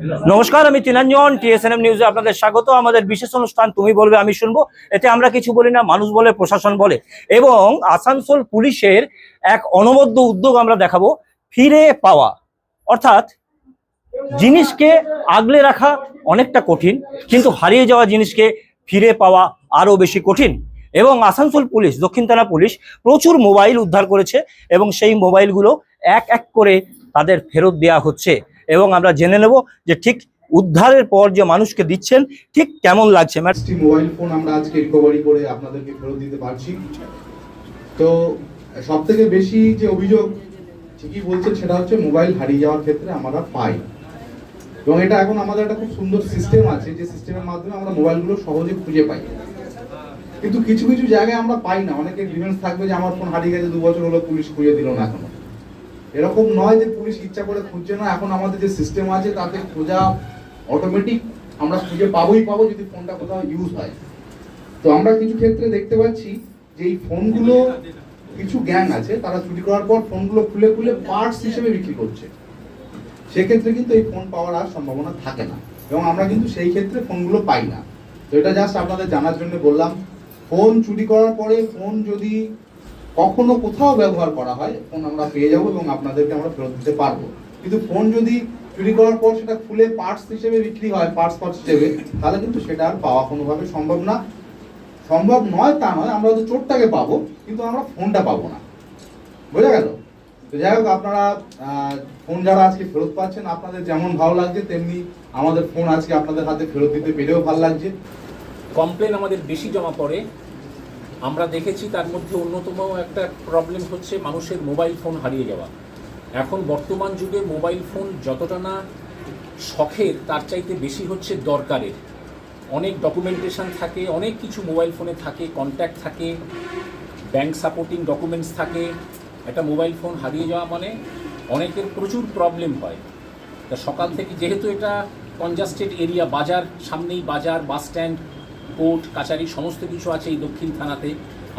নমস্কার, আমি তিনাঞ্জন টিএসএনএম নিউজে আপনাদের স্বাগত। আমাদের বিশেষ অনুষ্ঠান তুমি বলবে, আমি শুনব। এতে আমরা কিছু বলি না, মানুষ বলে, প্রশাসন বলে। এবং আসানসোল পুলিশের এক অনবদ্য উদ্যোগ আমরা দেখাবো, ফিরে পাওয়া। অর্থাৎ, জিনিসকে আগলে রাখা অনেকটা কঠিন, কিন্তু হারিয়ে যাওয়া জিনিসকে ফিরে পাওয়া আরও বেশি কঠিন। এবং আসানসোল পুলিশ, দক্ষিণ থানা পুলিশ প্রচুর মোবাইল উদ্ধার করেছে এবং সেই মোবাইলগুলো এক এক করে তাদের ফেরত দেওয়া হচ্ছে। এবং আমরা জেনে নেব যে ঠিক উদ্ধারের পর যে মানুষকে দিচ্ছেন, ঠিক কেমন লাগছে? মোবাইল ফোন আমরা আজকে রিকভারি করে আপনাদেরকে ফেরত দিতে পারছি। তো সব থেকে বেশি যে অভিযোগ ঠিকই বলছেন, সেটা হচ্ছে মোবাইল হারিয়ে যাওয়ার ক্ষেত্রে আমরা পাই। এবং এটা এখন আমাদের একটা খুব সুন্দর সিস্টেম আছে, যে সিস্টেমের মাধ্যমে আমরা মোবাইলগুলো সহজে খুঁজে পাই। কিন্তু কিছু কিছু জায়গায় আমরা পাই না। অনেকের ডিফেন্স থাকবে যে, আমার ফোন হারিয়ে গেছে, দু বছর হলো, পুলিশ খুঁজে দিল না এখনও। এরকম নয় যে পুলিশ ইচ্ছা করে খুঁজছে না, এখন আমাদের যে সিস্টেম আছে, তাতে খোঁজা অটোমেটিক আমরা খুঁজে পাবোই পাবো যদি ফোনটা কোথাও ইউজ হয়। তো আমরা কিছু ক্ষেত্রে দেখতে পাচ্ছি যে এই ফোনগুলো কিছু গ্যাং আছে, তারা চুরি করার পর ফোনগুলো খুলে খুলে পার্টস হিসেবে বিক্রি করছে। সেক্ষেত্রে কিন্তু এই ফোন পাওয়ার আর সম্ভাবনা থাকে না। এবং আমরা কিন্তু সেই ক্ষেত্রে ফোনগুলো পাই না। তো এটা জাস্ট আপনাদের জানার জন্য বললাম ফোন চুরি করার পরে ফোন যদি কখনো কোথাও ব্যবহার করা হয়, ফোন আমরা পেয়ে যাব এবং আপনাদেরকে আমরা ফেরত দিতে পারব। কিন্তু ফোন যদি চুরি করার পর সেটা খুলে পার্টস হিসেবে বিক্রি হয়, পার্টস পার্টস হিসেবে, তাহলে কিন্তু সেটা আর পাওয়া কোনোভাবে সম্ভব না। সম্ভব নয় তা নয়, আমরা হয়তো চোরটাকে পাবো, কিন্তু আমরা ফোনটা পাবো না। বোঝা গেল? তো যাই হোক, আপনারা ফোন যারা আজকে ফেরত পাচ্ছেন, আপনাদের যেমন ভালো লাগছে, তেমনি আমাদের ফোন আজকে আপনাদের হাতে ফেরত দিতে পেরেও ভালো লাগছে। কমপ্লেন আমাদের বেশি জমা পড়ে আমরা দেখেছি তার মধ্যে অন্যতম একটা প্রবলেম হচ্ছে মানুষের মোবাইল ফোন হারিয়ে যাওয়া। এখন বর্তমান যুগে মোবাইল ফোন যতটা না শখের, তার চাইতে বেশি হচ্ছে দরকারের। অনেক ডকুমেন্টেশন থাকে, অনেক কিছু মোবাইল ফোনে থাকে কন্ট্যাক্ট থাকে ব্যাংক সাপোর্টিং ডকুমেন্টস থাকে। একটা মোবাইল ফোন হারিয়ে যাওয়া মানে অনেকের প্রচুর প্রবলেম হয়। তা সকাল থেকে যেহেতু এটা কনজাস্টেড এরিয়া বাজার, সামনেই বাজার বাস স্ট্যান্ড কোর্ট, কাছারি, সমস্ত কিছু আছে এই দক্ষিণ থানাতে,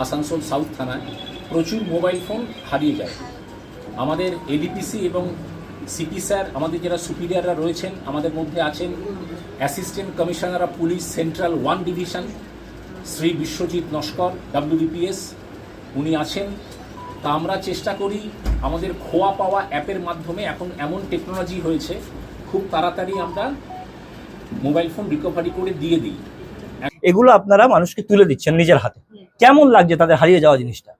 আসানসোল সাউথ থানায়। প্রচুর মোবাইল ফোন হারিয়ে যায়। আমাদের এডিপিসি এবং সিপি স্যার, আমাদের যারা সুপিরিয়াররা রয়েছেন, আমাদের মধ্যে আছেন assistant commissioner of police central one division, Shri Biswajit Naskar WDPS উনি আছেন। তা আমরা চেষ্টা করি আমাদের খোয়া পাওয়া অ্যাপের মাধ্যমে এখন এমন টেকনোলজি হয়েছে, খুব তাড়াতাড়ি আমরা মোবাইল ফোন রিকভারি করে দিয়ে দিই। এগুলো আপনারা মানুষকে তুলে দিচ্ছেন নিজের হাতে। কেমন লাগছে তাদের হারিয়ে যাওয়া জিনিসটা?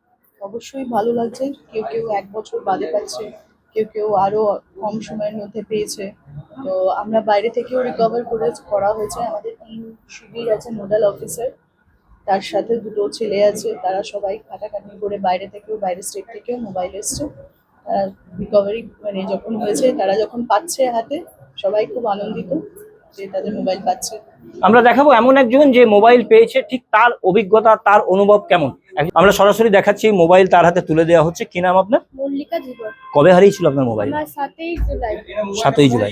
অবশ্যই ভালো লাগছে। কেউ কেউ এক বছর বাদে পাচ্ছে। কেউ কেউ আরও কম সময়ের মধ্যে পেয়েছে। তো আমরা বাইরে থেকেও রিকভার করে করা হয়েছে। আমাদের তিন শিবির আছে নোডাল অফিসার তার সাথে দুটো ছেলে আছে। তারা সবাই খাটাখাটনি করে বাইরে থেকেও, বাইরের স্টেট থেকেও মোবাইল এসছে। রিকভারি মানে যখন হয়েছে, তারা যখন পাচ্ছে হাতে, সবাই খুব আনন্দিত। যে তাদের মোবাইল পাচ্ছে। আমরা দেখাবো এমন একজন যে মোবাইল পেয়েছে ঠিক তার অভিজ্ঞতা তার অনুভব কেমন? আমরা সরাসরি দেখাচ্ছি মোবাইল তার হাতে তুলে দেওয়া হচ্ছে। কি নাম আপনার? মল্লিকা জীবন। কবে হারিয়েছিল আপনার মোবাইল সাতই জুলাই। সাতই জুলাই।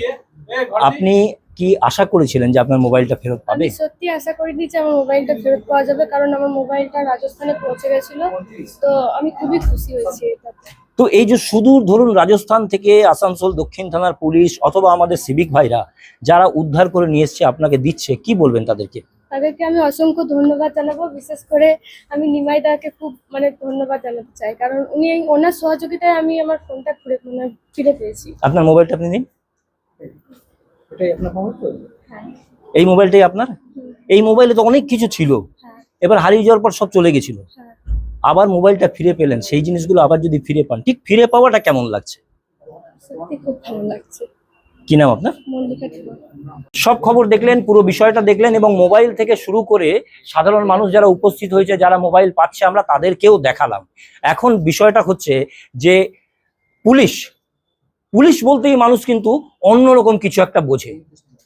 আপনি কি আশা করেছিলেন যে আপনার মোবাইলটা ফেরত পাবে? সত্যি আশা করিনি যে আমার মোবাইলটা ফেরত পাওয়া যাবে কারণ আমার মোবাইলটা রাজস্থানে পৌঁছে গেছিল। তো আমি খুবই খুশি হয়েছি এটাতে। তো এই যে সুদূর ধরুন রাজস্থান থেকে আসানসোল দক্ষিণ থানার পুলিশ অথবা আমাদের সিভিক ভাইরা যারা উদ্ধার করে নিয়ে এসছে আপনাকে দিচ্ছে কি বলবেন তাদেরকে? তাদেরকে আমি অসংখ্য ধন্যবাদ জানাব। বিশেষ করে আমি নিমাই দাকে খুব মানে ধন্যবাদ জানাতে চাই। কারণ উনি ওনার সহযোগিতায় আমি আমার ফোনটা ফিরে মানে ফিরে পেয়েছি। আপনার মোবাইলটা আপনি নিন। হ্যাঁ। এই মোবাইলটাই আপনার? এই মোবাইলে তো অনেক কিছু ছিল। হ্যাঁ। এবার হারিয়ে যাওয়ার পর সব চলে গেছিল। হ্যাঁ। আবার মোবাইলটা ফিরে পেলেন সেই জিনিসগুলো আবার যদি ফিরে পান ঠিক ফিরে পাওয়াটা কেমন লাগছে? কি নাম আপনার? সব খবর দেখলেন পুরো বিষয়টা দেখলেন এবং মোবাইল থেকে শুরু করে সাধারণ মানুষ যারা উপস্থিত হয়েছে যারা মোবাইল পাচ্ছে আমরা তাদেরকেও দেখালাম। এখন বিষয়টা হচ্ছে যে পুলিশ পুলিশ বলতেই মানুষ কিন্তু অন্যরকম কিছু একটা বোঝে।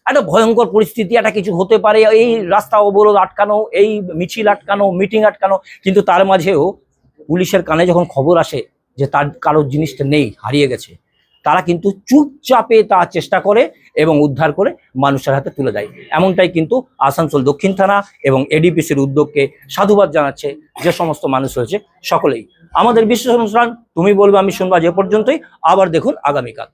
একটা ভয়ঙ্কর পরিস্থিতি, একটা কিছু হতে পারে, এই রাস্তা অবরোধ আটকানো, এই মিছিল আটকানো মিটিং আটকানো, কিন্তু তার মাঝেও পুলিশের কানে যখন খবর আসে যে তার কারোর জিনিসটা নেই, হারিয়ে গেছে, তারা কিন্তু চুপচাপে তা চেষ্টা করে এবং উদ্ধার করে মানুষের হাতে তুলে দেয়। এমনটাই কিন্তু আসানসোল দক্ষিণ থানা এবং এডিপিসির উদ্যোগকে সাধুবাদ জানাচ্ছে যে সমস্ত মানুষ রয়েছে সকলেই। আমাদের বিশেষ অনুষ্ঠান তুমি বলবে আমি শুনবা যে পর্যন্তই, আবার দেখুন আগামীকাল।